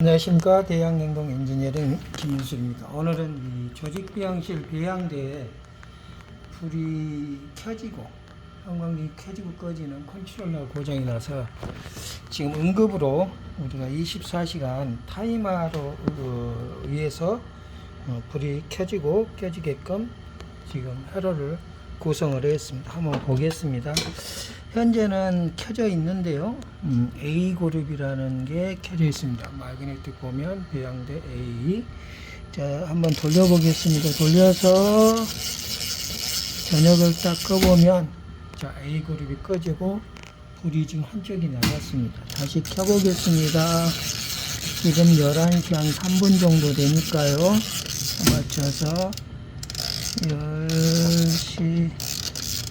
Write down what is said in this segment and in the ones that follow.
안녕하십니까 대양냉동 엔지니어링 김윤수입니다. 오늘은 이 조직 비양실 배양대에 불이 켜지고 형광등이 켜지고 꺼지는 컨트롤러 고장이 나서 지금 응급으로 우리가 24시간 타이머로 어, 의해서 어, 불이 켜지고 켜지게끔 지금 회로를 구성을 했습니다. 한번 보겠습니다. 현재는 켜져 있는데요. 음, A 그룹이라는 게 켜져 있습니다. 마그네틱 보면 배양대 A. 자, 한번 돌려보겠습니다. 돌려서 전역을 딱 꺼보면 자, A 그룹이 꺼지고 불이 지금 한쪽이 나갔습니다. 다시 켜보겠습니다. 지금 11시 한 3분 정도 되니까요. 맞춰서 10시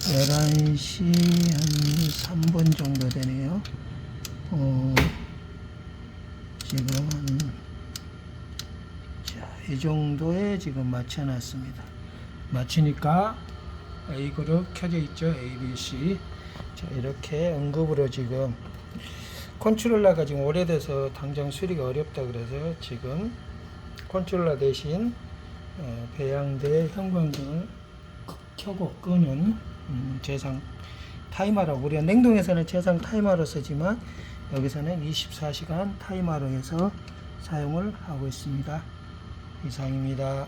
11시 한 3분 정도 되네요. 어, 지금 한, 자, 이 정도에 지금 맞춰놨습니다. 맞추니까 A그룹 켜져 있죠. A, B, C. 자, 이렇게 응급으로 지금 컨트롤러가 지금 오래돼서 당장 수리가 어렵다 그래서 지금 컨트롤러 대신 어, 배양대 형광등을 켜고 끄는 음, 재상 타이머라고 우리가 냉동에서는 재상 타이머로 쓰지만 여기서는 24시간 타이머로 해서 사용을 하고 있습니다. 이상입니다.